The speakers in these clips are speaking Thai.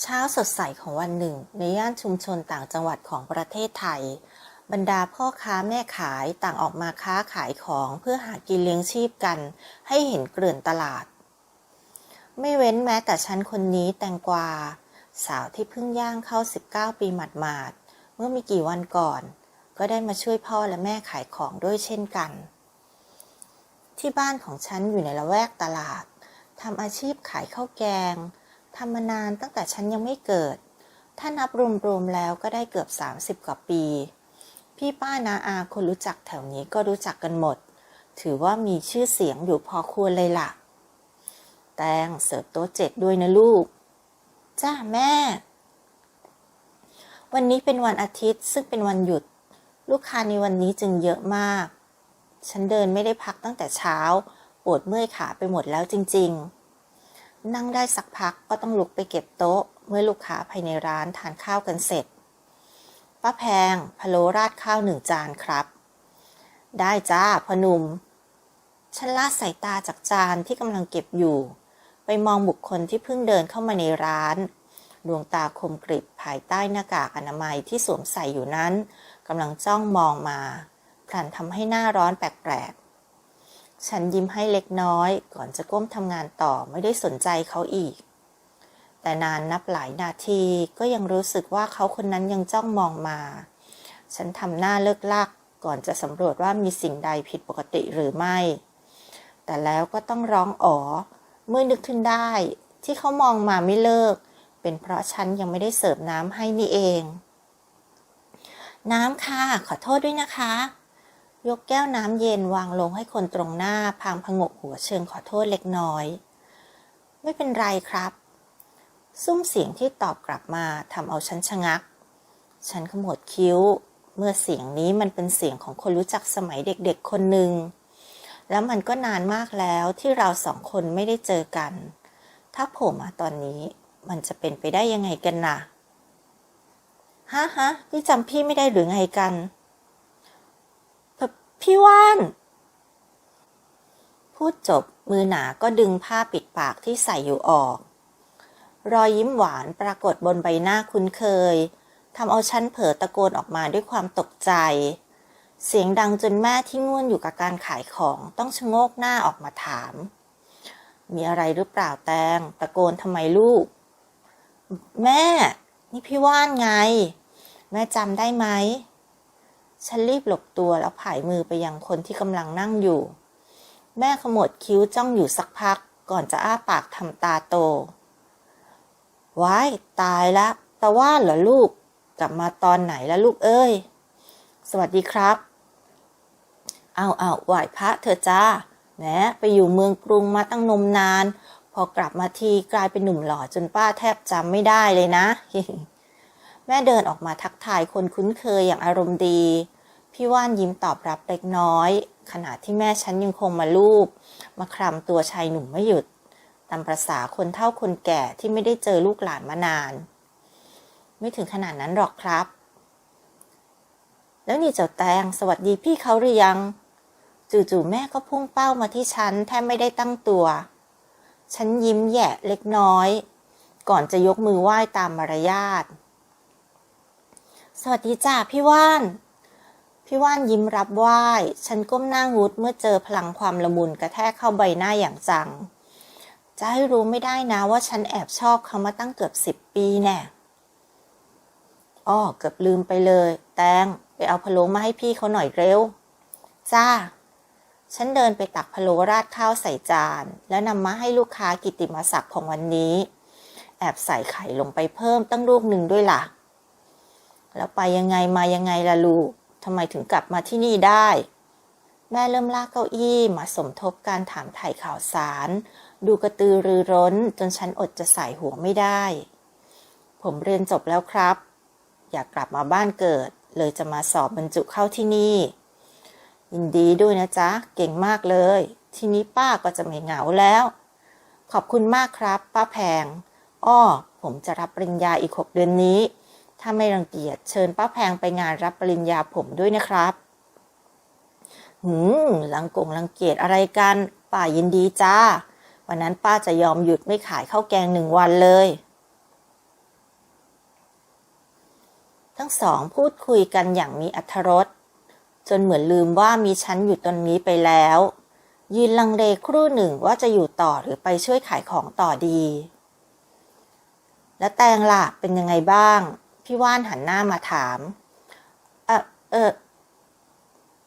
เช้าสดใสของวันหนึ่ง ในย่านชุมชนต่างจังหวัดของประเทศไทย บรรดาพ่อค้าแม่ขายต่างออกมาค้าขายของเพื่อหากินเลี้ยงชีพกัน ให้เห็นเกลื่อนตลาด ไม่เว้นแม้แต่ฉันคนนี้แตงกวา สาวที่เพิ่งย่างเข้า 19 ปีหมาดๆเมื่อมีกี่วันก่อน ก็ได้มาช่วยพ่อและแม่ขายของด้วยเช่นกัน ที่บ้านของฉันอยู่ในละแวกตลาดทำอาชีพขายข้าวแกง ทำมานานตั้งแต่ฉันยังไม่เกิด ถ้านับรวมๆแล้วก็ได้เกือบ 30 กว่าปี พี่ป้านาอาคนรู้จักแถวนี้ก็รู้จักกันหมด ถือว่ามีชื่อเสียงอยู่พอควรเลยล่ะ แตงเสิร์ฟโต๊ะเจ็ดด้วยนะลูก จ้าแม่ วันนี้เป็นวันอาทิตย์ซึ่งเป็นวันหยุด ลูกค้าในวันนี้จึงเยอะมาก ฉันเดินไม่ได้พักตั้งแต่เช้า ปวดเมื่อยขาไปหมดแล้วจริง ๆ นั่งได้สักพักก็ต้องลุกไปเก็บโต๊ะ เมื่อลูกค้าภายในร้านทานข้าวกันเสร็จ ป้าแพงพะโล้ราดข้าวหนึ่งจานครับ ได้จ้าพนุมฉันลาดสายตาจากจานที่กำลังเก็บอยู่ ไปมองบุคคลที่เพิ่งเดินเข้ามาในร้าน ดวงตาคมกริบภายใต้หน้ากากอนามัยที่สวมใส่อยู่นั้นกำลังจ้องมองมาพลันทำให้หน้าร้อนแปลก ฉันยิ้มให้เล็กน้อย ก่อนจะก้มทำงานต่อไม่ได้สนใจเขาอีก แต่นานนับหลายนาทีก็ยังรู้สึกว่าเขาคนนั้นยังจ้องมองมา ฉันทำหน้าเลิกลัก ก่อนจะสำรวจว่ามีสิ่งใดผิดปกติหรือไม่ แต่แล้วก็ต้องร้องอ๋อ เมื่อนึกขึ้นได้ ที่เขามองมาไม่เลิก เป็นเพราะฉันยังไม่ได้เสิร์ฟน้ำให้นี่เอง น้ำค่ะ ขอโทษด้วยนะคะ ยกแก้วน้ำเย็นวางลงให้คนตรงหน้าพางพงกหัวเชิงขอโทษเล็กน้อย ไม่เป็นไรครับ ซุ้มเสียงที่ตอบกลับมาทำเอาฉันชะงัก ฉันขมวดคิ้ว เมื่อเสียงนี้มันเป็นเสียงของคนรู้จักสมัยเด็กๆคนหนึ่ง แล้วมันก็นานมากแล้วที่เราสองคนไม่ได้เจอกัน ถ้าโผล่มาตอนนี้มันจะเป็นไปได้ยังไงกันนะฮะฮะนี่จำพี่ไม่ได้หรือไงกัน พี่ว่าน พูดจบมือหนาก็ดึงผ้าปิดปากที่ใส่อยู่ออก รอยยิ้มหวานปรากฏบนใบหน้าคุ้นเคยทำเอาฉันเผลอตะโกนออกมาด้วยความตกใจ เสียงดังจนแม่ที่ง่วนอยู่กับการขายของต้องชะโงกหน้าออกมาถาม มีอะไรหรือเปล่าแตง ตะโกนทำไมลูก แม่ นี่พี่ว่านไง แม่จำได้ไหม ฉันรีบหลบตัวแล้วผายมือไปยังคนที่กำลังนั่งอยู่ แม่ขมวดคิ้วจ้องอยู่สักพัก ก่อนจะอ้าปากทำตาโต ว้าย ตายละตาว่านเหรอลูก กลับมาตอนไหนแล้วลูกเอ้ย สวัสดีครับ เอาเอาไหวพระเธอจ้าแหมไปอยู่เมืองกรุงมาตั้งนมนาน พอกลับมาทีกลายเป็นหนุ่มหล่อจนป้าแทบจำไม่ได้เลยนะ แม่เดินออกมาทักทายคนคุ้นเคยอย่างอารมณ์ดี พี่ว่านยิ้มตอบรับเล็กน้อย ขณะที่แม่ฉันยังคงมาลูบมาคลำตัวชายหนุ่มไม่หยุด ตามประษาคนเฒ่าคนแก่ที่ไม่ได้เจอลูกหลานมานาน ไม่ถึงขนาดนั้นหรอกครับ แล้วนี่เจ้าแตงสวัสดีพี่เขาหรือยัง จู่ๆแม่ก็พุ่งเป้ามาที่ฉันแทบไม่ได้ตั้งตัว ฉันยิ้มแย่เล็กน้อย ก่อนจะยกมือไหว้ตามมารยาท สวัสดีจ้าพี่ว่าน พี่ว่านยิ้มรับไหว้ฉันก้มหน้างุดเมื่อเจอพลังความละมุนกระแทกเข้าใบหน้าอย่างจัง จะให้รู้ไม่ได้นะว่าฉันแอบชอบเขามาตั้งเกือบสิบปีแน่อ้อเกือบลืมไปเลย แตงไปเอาพะโล้มาให้พี่เขาหน่อยเร็ว จ้า ฉันเดินไปตักพะโล้ราดข้าวใส่จาน แล้วนำมาให้ลูกค้ากิตติมศักดิ์ของวันนี้ แอบใส่ไข่ลงไปเพิ่มตั้งลูกหนึ่งด้วยล่ะ แล้วไปยังไงมายังไงล่ะลูกทำไมถึงกลับมาที่นี่ได้ แม่เริ่มลากเก้าอี้มาสมทบการถามถ่ายข่าวสาร ดูกระตือรือร้นจนฉันอดจะใส่หัวไม่ได้ ผมเรียนจบแล้วครับ อยากกลับมาบ้านเกิด เลยจะมาสอบบรรจุเข้าที่นี่ ยินดีด้วยนะจ๊ะ เก่งมากเลย ทีนี้ป้าก็จะไม่เหงาแล้ว ขอบคุณมากครับ ป้าแพงอ้อผมจะรับปริญญาอีกหกเดือนนี้ ถ้าไม่รังเกียจเชิญป้าแพงไปงานรับปริญญาผมด้วยนะครับหืมลังกงลังเกียจอะไรกัน ป้ายินดีจ้า วันนั้นป้าจะยอมหยุดไม่ขายข้าวแกงหนึ่งวันเลย ทั้งสองพูดคุยกันอย่างมีอรรถรสจนเหมือนลืมว่ามีฉันอยู่ตรงนี้ไปแล้ว ยืนลังเลครู่หนึ่งว่าจะอยู่ต่อหรือไปช่วยขายของต่อดี แล้วแตงล่ะเป็นยังไงบ้าง พี่ว่านหันหน้ามาถามเออเออ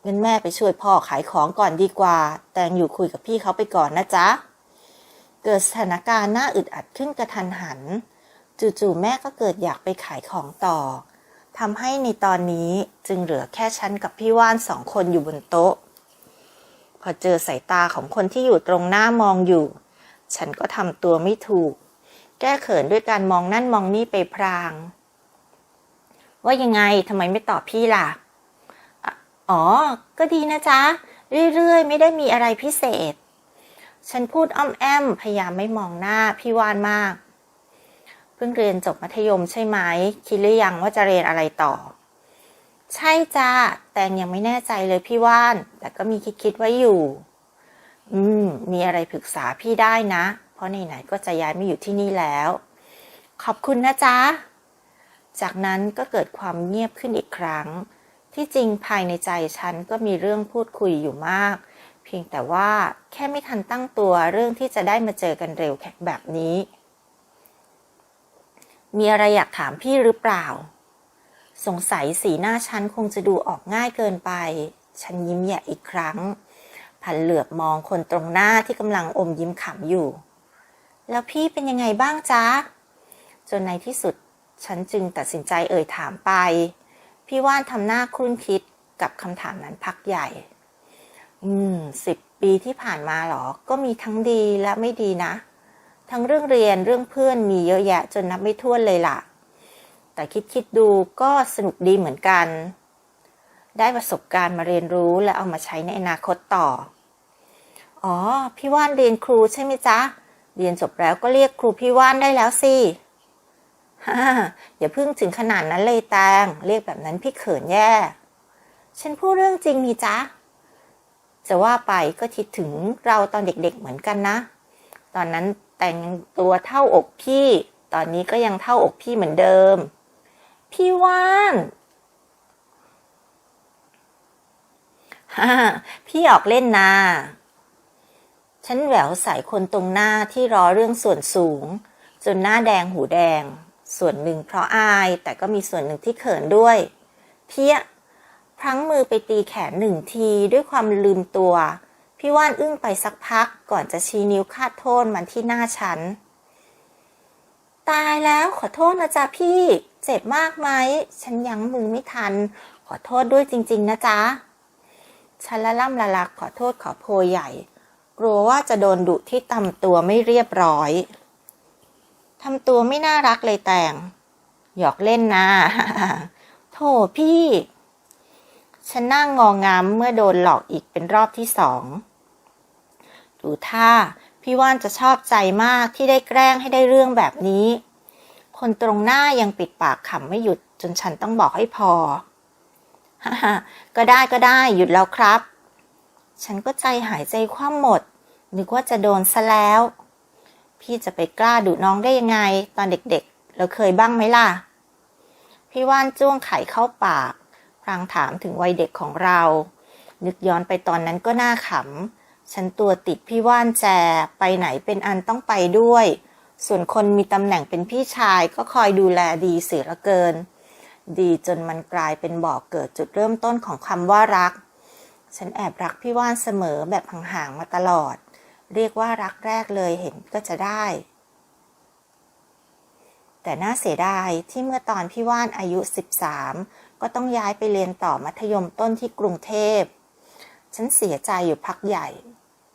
งั้นแม่ไปช่วยพ่อขายของก่อนดีกว่า แตงอยู่คุยกับพี่เขาไปก่อนนะจ๊ะ เกิดสถานการณ์น่าอึดอัดขึ้นกระทันหัน จู่ๆแม่ก็เกิดอยากไปขายของต่อทำให้ในตอนนี้จึงเหลือแค่ฉันกับพี่ว่านสองคนอยู่บนโต๊ะ พอเจอสายตาของคนที่อยู่ตรงหน้ามองอยู่ ฉันก็ทำตัวไม่ถูก แก้เขินด้วยการมองนั่นมองนี่ไปพราง ว่ายังไงทำไมไม่ตอบพี่ล่ะ อ๋อ ก็ดีนะจ๊ะ เรื่อยๆ ไม่ได้มีอะไรพิเศษ ฉันพูดอ้อมแอม พยายามไม่มองหน้าพี่วานมาก เพิ่งเรียนจบมัธยมใช่ไหม คิดหรือยังว่าจะเรียนอะไรต่อ ใช่จ้าแตงยังไม่แน่ใจเลยพี่ว่าน แต่ก็มีคิดคิดๆไว้อยู่ อืม มีอะไรปรึกษาพี่ได้นะ เพราะไหนๆก็จะย้ายมาอยู่ที่นี่แล้ว ขอบคุณนะจ๊ะ จากนั้นก็เกิดความเงียบขึ้นอีกครั้ง ที่จริงภายในใจฉันก็มีเรื่องพูดคุยอยู่มาก เพียงแต่ว่าแค่ไม่ทันตั้งตัวเรื่องที่จะได้มาเจอกันเร็วแค่แบบนี้ มีอะไรอยากถามพี่หรือเปล่า สงสัยสีหน้าฉันคงจะดูออกง่ายเกินไป ฉันยิ้มแย่อีกครั้งผันเหลือบมองคนตรงหน้าที่กำลังอมยิ้มขำอยู่ แล้วพี่เป็นยังไงบ้างจ๊ะ จนในที่สุด ฉันจึงตัดสินใจเอ่ยถามไป พี่ว่านทำหน้าครุ่นคิดกับคำถามนั้นพักใหญ่ อืมสิบปีที่ผ่านมาหรอ ก็มีทั้งดีและไม่ดีนะ ทั้งเรื่องเรียนเรื่องเพื่อนมีเยอะแยะจนนับไม่ถ้วนเลยล่ะ แต่คิดคิดดูก็สนุกดีเหมือนกัน ได้ประสบการณ์มาเรียนรู้และเอามาใช้ในอนาคตต่อ อ๋อ พี่ว่านเรียนครูใช่ไหมจ๊ะ เรียนจบแล้วก็เรียกครูพี่ว่านได้แล้วสิ ฮ่าอย่าพิ่งถึงขนาดนั้นเลยแตงเรียกแบบนั้นพี่เขินแย่ ฉันพูดเรื่องจริงนี่จ๊ะ จะว่าไปก็คิดถึงเราตอนเด็กๆเหมือนกันนะ ตอนนั้นแต่งตัวเท่าอกพี่ ตอนนี้ก็ยังเท่าอกพี่เหมือนเดิม พี่ว่านฮ่าพี่ออกเล่นนาฉันแหววใส่คนตรงหน้าที่รอเรื่องส่วนสูง จนหน้าแดงหูแดง ส่วนหนึ่งเพราะอายแต่ก็มีส่วนหนึ่งที่เขินด้วย เพี้ยพลั้งมือไปตีแขนหนึ่งทีด้วยความลืมตัว พี่ว่านอึ้งไปสักพักก่อนจะชี้นิ้วคาดโทษมันที่หน้าฉัน ตายแล้วขอโทษนะจ๊ะพี่ เจ็บมากไหม ฉันยั้งมือไม่ทัน ขอโทษด้วยจริง ๆ นะจ๊ะ ฉันละล่ำละลักขอโทษขอโพยใหญ่ กลัวว่าจะโดนดุที่ตำตัวไม่เรียบร้อย ทำตัวไม่น่ารักเลยแตงหยอกเล่นนะโถพี่ ฉันนั่งงองงามเมื่อโดนหลอกอีกเป็นรอบที่สองดูท่าพี่ว่านจะชอบใจมากที่ได้แกล้งให้ได้เรื่องแบบนี้ คนตรงหน้ายังปิดปากขำไม่หยุดจนฉันต้องบอกให้พอฮ่าก็ได้ก็ได้หยุดแล้วครับ ฉันก็ใจหายใจคว่ำหมด นึกว่าจะโดนซะแล้ว พี่จะไปกล้าดุน้องได้ยังไง ตอนเด็กๆ เราเคยบ้างไหมล่ะ พี่ว่านจ้วงไข่เข้าปาก พลางถามถึงวัยเด็กของเรา นึกย้อนไปตอนนั้นก็น่าขำ ฉันตัวติดพี่ว่านแจ ไปไหนเป็นอันต้องไปด้วย ส่วนคนมีตำแหน่งเป็นพี่ชายก็คอยดูแลดีเสียลือเกิน ดีจนมันกลายเป็นบ่อกเกิดจุดเริ่มต้นของคำว่ารัก ฉันแอบรักพี่ว่านเสมอแบบห่างๆมาตลอด เรียกว่ารักแรกเลยเห็นก็จะได้ แต่น่าเสียดายที่เมื่อตอนพี่ว่านอายุ 13 ก็ต้องย้ายไปเรียนต่อมัธยมต้นที่กรุงเทพ ฉันเสียใจอยู่พักใหญ่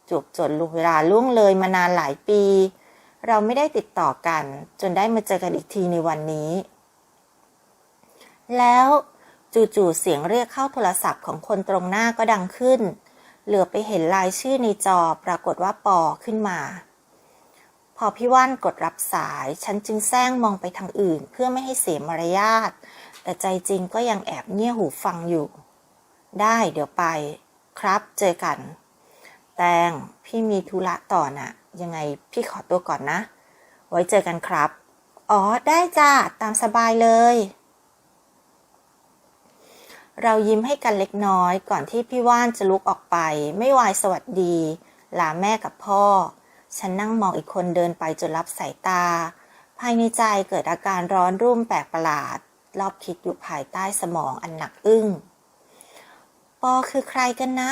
จวบจนลุเวลาล่วงเลยมานานหลายปี เราไม่ได้ติดต่อกัน จนได้มาเจอกันอีกทีในวันนี้ แล้วจู่ๆเสียงเรียกเข้าโทรศัพท์ของคนตรงหน้าก็ดังขึ้น เหลือไปเห็นรายชื่อในจอปรากฏว่าปอขึ้นมา พอพี่ว่านกดรับสาย ฉันจึงแซงมองไปทางอื่น เพื่อไม่ให้เสียมารยาท แต่ใจจริงก็ยังแอบเงี่ยหูฟังอยู่ ได้เดี๋ยวไป ครับเจอกัน แตงพี่มีธุระต่อน่ะ ยังไงพี่ขอตัวก่อนนะ ไว้เจอกันครับ อ๋อได้จ้าตามสบายเลย เรายิ้มให้กันเล็กน้อยก่อนที่พี่ว่านจะลุกออกไป ไม่วายสวัสดี ลาแม่กับพ่อ ฉันนั่งมองอีกคนเดินไปจนรับสายตา ภายในใจเกิดอาการร้อนรุ่มแปลกประหลาด รอบคิดอยู่ภายใต้สมองอันหนักอึ้ง ปอคือใครกันนะ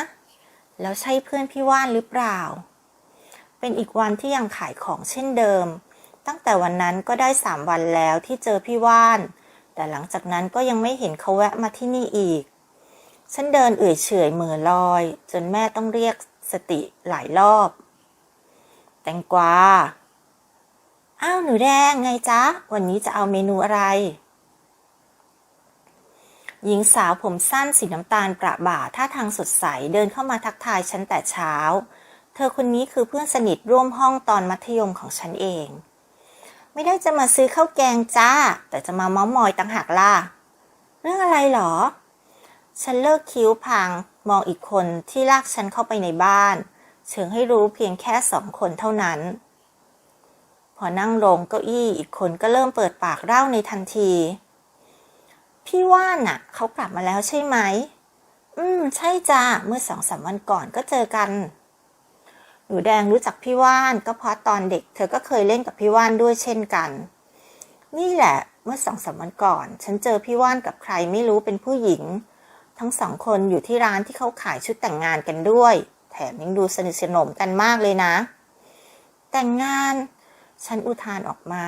แล้วใช่เพื่อนพี่ว่านหรือเปล่า เป็นอีกวันที่ยังขายของเช่นเดิม ตั้งแต่วันนั้นก็ได้สามวันแล้วที่เจอพี่ว่าน แต่หลังจากนั้นก็ยังไม่เห็นเขาแวะมาที่นี่อีก ฉันเดินเอื่อยเฉยเหมือลอย จนแม่ต้องเรียกสติหลายรอบ แตงกวา อ้าวหนูแดงไงจ๊ะ วันนี้จะเอาเมนูอะไร หญิงสาวผมสั้นสีน้ำตาลประบ่าท่าทางสดใสเดินเข้ามาทักทายฉันแต่เช้า เธอคนนี้คือเพื่อนสนิทร่วมห้องตอนมัธยมของฉันเอง ไม่ได้จะมาซื้อข้าวแกงจ้า แต่จะมาเม้ามอยต่างหากล่ะ เรื่องอะไรหรอ ฉันเลิกคิ้วพางมองอีกคนที่ลากฉันเข้าไปในบ้านเชิงให้รู้เพียงแค่สองคนเท่านั้น พอนั่งลงเก้าอี้อีกคนก็เริ่มเปิดปากเล่าในทันที พี่ว่านน่ะ เขากลับมาแล้วใช่ไหม อืม ใช่จ้าเมื่อสองสามวันก่อนก็เจอกัน หนูแดงรู้จักพี่ว่านก็เพราะตอนเด็ก เธอก็เคยเล่นกับพี่ว่านด้วยเช่นกัน นี่แหละเมื่อสองสามวันก่อน ฉันเจอพี่ว่านกับใครไม่รู้เป็นผู้หญิง ทั้งสองคนอยู่ที่ร้านที่เขาขายชุดแต่งงานกันด้วย แถมยังดูสนิทสนมกันมากเลยนะ แต่งงาน ฉันอุทานออกมา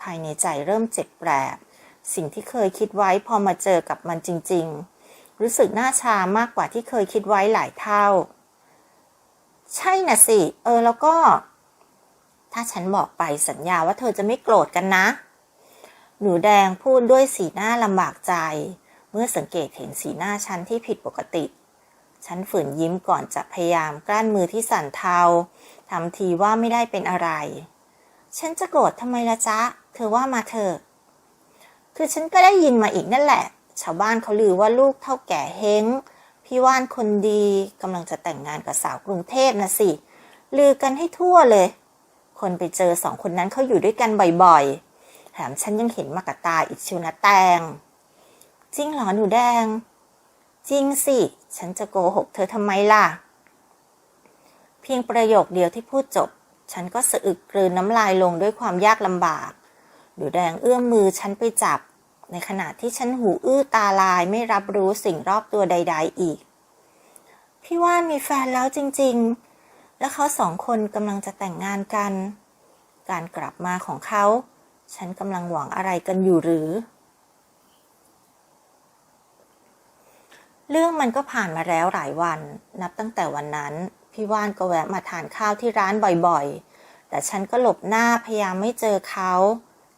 ภายในใจเริ่มเจ็บแปลบสิ่งที่เคยคิดไว้พอมาเจอกับมันจริง ๆ รู้สึกหน้าชามากกว่าที่เคยคิดไว้หลายเท่า ใช่น่ะสิ เออแล้วก็ ถ้าฉันบอกไปสัญญาว่าเธอจะไม่โกรธกันนะ หนูแดงพูดด้วยสีหน้าลำบากใจ เมื่อสังเกตเห็นสีหน้าฉันที่ผิดปกติ ฉันฝืนยิ้มก่อนจะพยายามกลั้นมือที่สั่นเทาทำทีว่าไม่ได้เป็นอะไร ฉันจะโกรธทำไมละจ๊ะ เธอว่ามาเถอะ คือฉันก็ได้ยินมาอีกนั่นแหละ ชาวบ้านเขาลือว่าลูกเท่าแก่เฮง พี่ว่านคนดีกำลังจะแต่งงานกับสาวกรุงเทพนะสิ ลือกันให้ทั่วเลย คนไปเจอสองคนนั้นเขาอยู่ด้วยกันบ่อยๆแถมฉันยังเห็นมากับตาอีกชิวนะแตง จริงเหรอหนูแดง จริงสิ ฉันจะโกหกเธอทำไมล่ะ เพียงประโยคเดียวที่พูดจบ ฉันก็สะอึกกลืนน้ำลายลงด้วยความยากลำบากหนูแดงเอื้อมมือฉันไปจับ ในขณะที่ฉันหูอื้อตาลายไม่รับรู้สิ่งรอบตัวใด ๆ อีก พี่ว่านมีแฟนแล้วจริง ๆ และเขาสองคนกำลังจะแต่งงานกัน การกลับมาของเขา ฉันกำลังหวังอะไรกันอยู่หรือ เรื่องมันก็ผ่านมาแล้วหลายวัน นับตั้งแต่วันนั้น พี่ว่านก็แวะมาทานข้าวที่ร้านบ่อยๆ แต่ฉันก็หลบหน้าพยายามไม่เจอเขา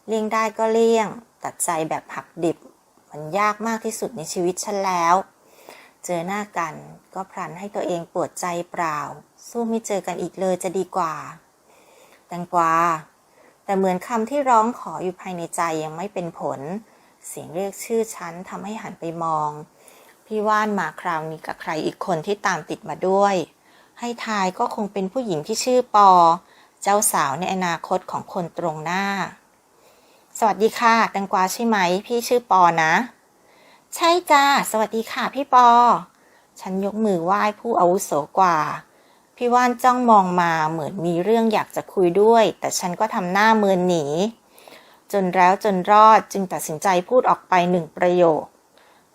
เลี่ยงได้ก็เลี่ยง ตัดใจแบบหักดิบ มันยากมากที่สุดในชีวิตฉันแล้ว เจอหน้ากันก็พลันให้ตัวเองปวดใจเปล่า สู้ไม่เจอกันอีกเลยจะดีกว่า แตงกวา แต่เหมือนคำที่ร้องขออยู่ภายในใจยังไม่เป็นผล เสียงเรียกชื่อฉันทำให้หันไปมอง พี่ว่านมาคราวนี้กับใครอีกคนที่ตามติดมาด้วย ให้ทายก็คงเป็นผู้หญิงที่ชื่อปอ เจ้าสาวในอนาคตของคนตรงหน้า สวัสดีค่ะแตงกวาใช่ไหม พี่ชื่อปอนะ ใช่จ้าสวัสดีค่ะพี่ปอ ฉันยกมือไหว้ผู้อาวุโสกว่า พี่ว่านจ้องมองมาเหมือนมีเรื่องอยากจะคุยด้วย แต่ฉันก็ทำหน้าเมินหนี จนแล้วจนรอดจึงตัดสินใจพูดออกไปหนึ่งประโยค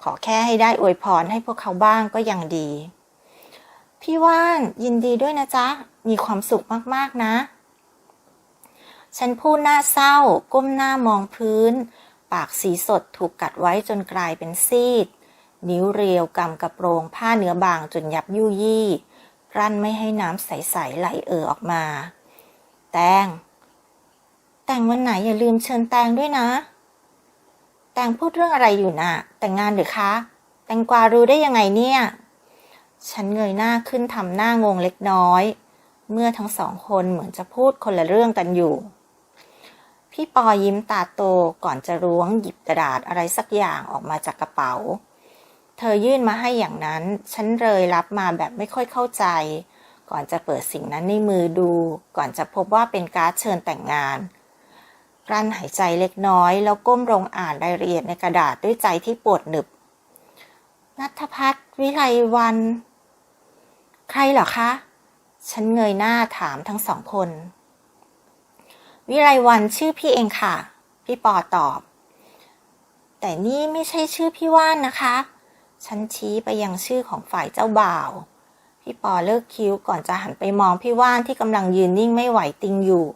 ขอแค่ให้ได้อวยพรให้พวกเขาบ้างก็ยังดี พี่ว่านยินดีด้วยนะจ๊ะ มีความสุขมากๆนะ ฉันพูดหน้าเศร้า ก้มหน้ามองพื้น ปากสีสดถูกกัดไว้จนกลายเป็นซีด นิ้วเรียวกำกระโปรงผ้าเนื้อบางจนยับยุยี่กลั้นไม่ให้น้ำใสๆไหลเอ่อออกมา แตง แต่งวันไหนอย่าลืมเชิญแตงด้วยนะ แตงพูดเรื่องอะไรอยู่น่ะ แต่งงานหรือคะ แตงกวารู้ได้ยังไงเนี่ย ฉันเงยหน้าขึ้นทำหน้างงเล็กน้อย เมื่อทั้งสองคนเหมือนจะพูดคนละเรื่องกันอยู่ พี่ปอยิ้มตาโตก่อนจะล้วงหยิบกระดาษอะไรสักอย่างออกมาจากกระเป๋า เธอยื่นมาให้อย่างนั้น ฉันเลยรับมาแบบไม่ค่อยเข้าใจ ก่อนจะเปิดสิ่งนั้นในมือดู ก่อนจะพบว่าเป็นการ์ดเชิญแต่งงาน กลั้นหายใจเล็กน้อย แล้วก้มลงอ่านรายละเอียดในกระดาษด้วยใจที่ปวดหนึบ นัทพัฒน์วิไลวัน ใครเหรอคะ ฉันเงยหน้าถามทั้งสองคน วิไลวันชื่อพี่เองค่ะ พี่ปอตอบ แต่นี่ไม่ใช่ชื่อพี่ว่านนะคะ ฉันชี้ไปยังชื่อของฝ่ายเจ้าบ่าว พี่ปอเลิกคิ้วก่อนจะหันไปมองพี่ว่านที่กำลังยืนนิ่งไม่ไหวติงอยู่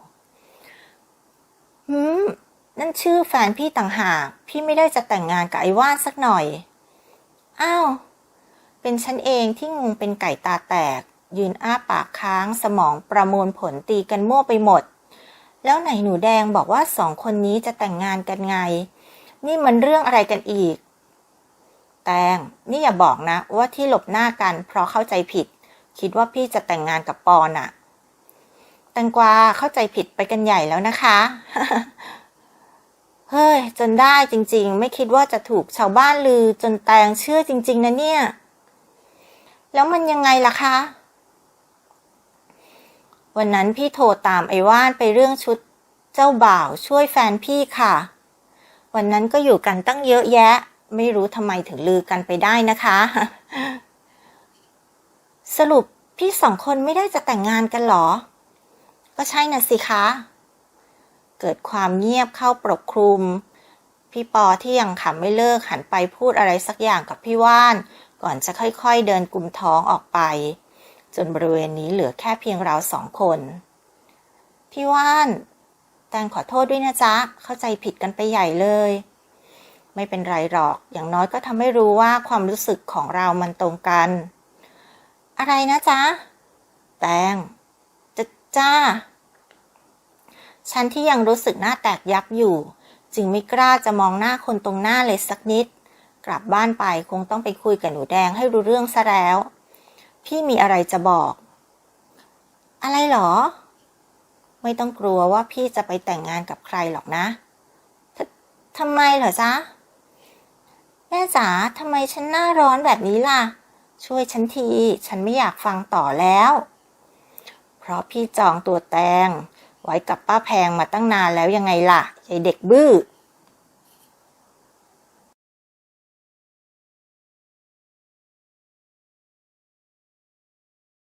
หืมนั่นชื่อแฟนพี่ต่างหาก พี่ไม่ได้จะแต่งงานกับไอ้ว่านสักหน่อย อ้าว เป็นฉันเองที่งงเป็นไก่ตาแตก ยืนอ้าปากค้างสมองประมวลผลตีกันมั่วไปหมด แล้วไหนหนูแดงบอกว่าสองคนนี้จะแต่งงานกันไง นี่มันเรื่องอะไรกันอีก แตงนี่อย่าบอกนะ ว่าที่หลบหน้ากันเพราะเข้าใจผิด คิดว่าพี่จะแต่งงานกับปอนอะแตงกวาเข้าใจผิดไปกันใหญ่แล้วนะคะ เฮ้ย จนได้จริง ๆ ไม่คิดว่าจะถูกชาวบ้านลือจนแตงเชื่อจริง ๆนะเนี่ย แล้วมันยังไงล่ะคะ วันนั้นพี่โทรตามไอ้ว่านไปเรื่องชุดเจ้าบ่าวช่วยแฟนพี่ค่ะ วันนั้นก็อยู่กันตั้งเยอะแยะ ไม่รู้ทำไมถึงลือกันไปได้นะคะ สรุปพี่สองคนไม่ได้จะแต่งงานกันหรอ ก็ใช่น่ะสิคะ เกิดความเงียบเข้าปกคลุม พี่ปอที่ยังขำไม่เลิกหันไปพูดอะไรสักอย่างกับพี่ว่าน ก่อนจะค่อยๆเดินกลุ่มท้องออกไป จนบริเวณนี้เหลือแค่เพียงเราสองคน พี่ว่านแตงขอโทษด้วยนะจ๊ะ เข้าใจผิดกันไปใหญ่เลย ไม่เป็นไรหรอก อย่างน้อยก็ทำให้รู้ว่าความรู้สึกของเรามันตรงกัน อะไรนะจ๊ะ แตงจะจ้า ฉันที่ยังรู้สึกหน้าแตกยับอยู่ จึงไม่กล้าจะมองหน้าคนตรงหน้าเลยสักนิด กลับบ้านไปคงต้องไปคุยกับหนูแดงให้รู้เรื่องซะแล้ว พี่มีอะไรจะบอก อะไรหรอ ไม่ต้องกลัวว่าพี่จะไปแต่งงานกับใครหรอกนะทำไมเหรอจ๊ะ แม่จ๋าทำไมฉันหน้าร้อนแบบนี้ล่ะ ช่วยฉันที ฉันไม่อยากฟังต่อแล้ว เพราะพี่จองตัวแตง ไว้กับป้าแพงมาตั้งนานแล้วยังไงล่ะยายเด็กบื้อ